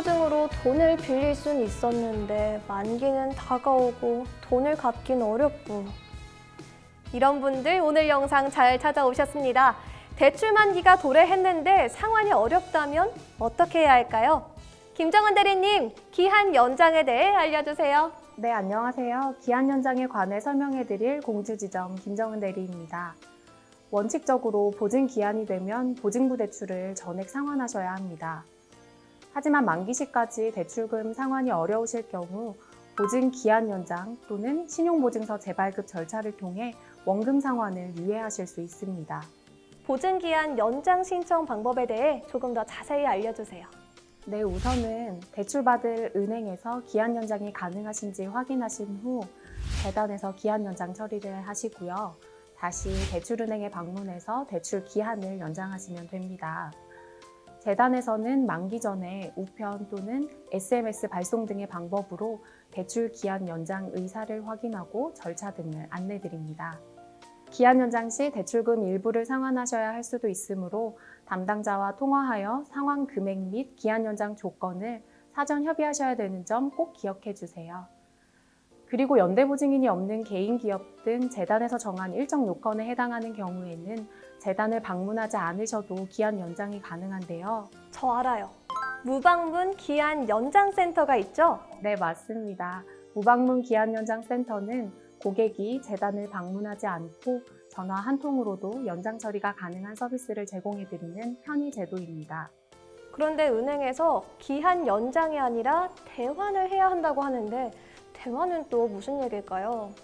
연대보증으로 돈을 빌릴 순 있었는데 만기는 다가오고 돈을 갚긴 어렵고 이런 분들 오늘 영상 잘 찾아오셨습니다. 대출 만기가 도래했는데 상환이 어렵다면 어떻게 해야 할까요? 김정은 대리님, 기한 연장에 대해 알려주세요. 네, 안녕하세요. 기한 연장에 관해 설명해 드릴 공주지점 김정은 대리입니다. 원칙적으로 보증 기한이 되면 보증부 대출을 전액 상환하셔야 합니다. 하지만 만기 시까지 대출금 상환이 어려우실 경우 보증 기한 연장 또는 신용보증서 재발급 절차를 통해 원금 상환을 유예하실 수 있습니다. 보증기한 연장 신청 방법에 대해 조금 더 자세히 알려주세요. 네, 우선은 대출받을 은행에서 기한 연장이 가능하신지 확인하신 후 재단에서 기한 연장 처리를 하시고요. 다시 대출은행에 방문해서 대출 기한을 연장하시면 됩니다. 재단에서는 만기 전에 우편 또는 SMS 발송 등의 방법으로 대출 기한 연장 의사를 확인하고 절차 등을 안내드립니다. 기한 연장 시 대출금 일부를 상환하셔야 할 수도 있으므로 담당자와 통화하여 상환 금액 및 기한 연장 조건을 사전 협의하셔야 되는 점 꼭 기억해 주세요. 그리고 연대보증인이 없는 개인 기업 등 재단에서 정한 일정 요건에 해당하는 경우에는 재단을 방문하지 않으셔도 기한 연장이 가능한데요. 저 알아요. 무방문 기한 연장 센터가 있죠? 네, 맞습니다. 무방문 기한 연장 센터는 고객이 재단을 방문하지 않고 전화 한 통으로도 연장 처리가 가능한 서비스를 제공해 드리는 편의 제도입니다. 그런데 은행에서 기한 연장이 아니라 대환을 해야 한다고 하는데 대환은 또 무슨 얘기일까요?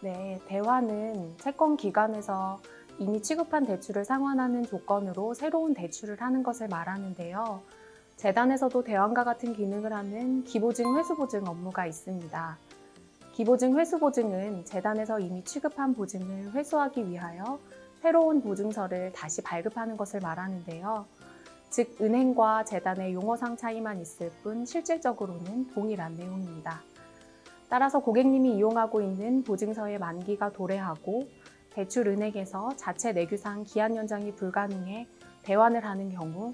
네, 대환은 채권 기관에서 이미 취급한 대출을 상환하는 조건으로 새로운 대출을 하는 것을 말하는데요. 재단에서도 대환과 같은 기능을 하는 기보증 회수보증 업무가 있습니다. 기보증 회수보증은 재단에서 이미 취급한 보증을 회수하기 위하여 새로운 보증서를 다시 발급하는 것을 말하는데요. 즉, 은행과 재단의 용어상 차이만 있을 뿐 실질적으로는 동일한 내용입니다. 따라서 고객님이 이용하고 있는 보증서의 만기가 도래하고 대출 은행에서 자체 내규상 기한 연장이 불가능해 대환을 하는 경우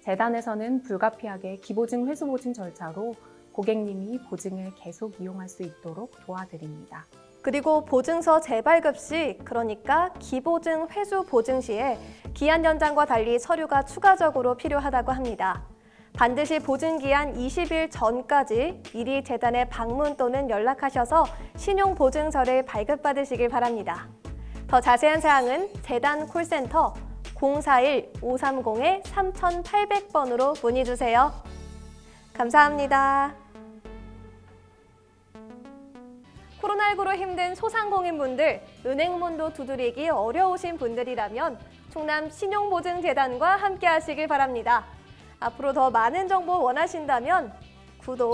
재단에서는 불가피하게 기보증 회수 보증 절차로 고객님이 보증을 계속 이용할 수 있도록 도와드립니다. 그리고 보증서 재발급 시, 그러니까 기보증 회수 보증 시에 기한 연장과 달리 서류가 추가적으로 필요하다고 합니다. 반드시 보증 기한 20일 전까지 미리 재단에 방문 또는 연락하셔서 신용 보증서를 발급받으시길 바랍니다. 더 자세한 사항은 재단 콜센터 041-530-3800번으로 문의 주세요. 감사합니다. 코로나19로 힘든 소상공인분들, 은행문도 두드리기 어려우신 분들이라면 충남 신용보증재단과 함께 하시길 바랍니다. 앞으로 더 많은 정보 원하신다면 구독,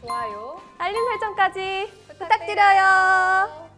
좋아요 알림 설정까지 부탁드려요.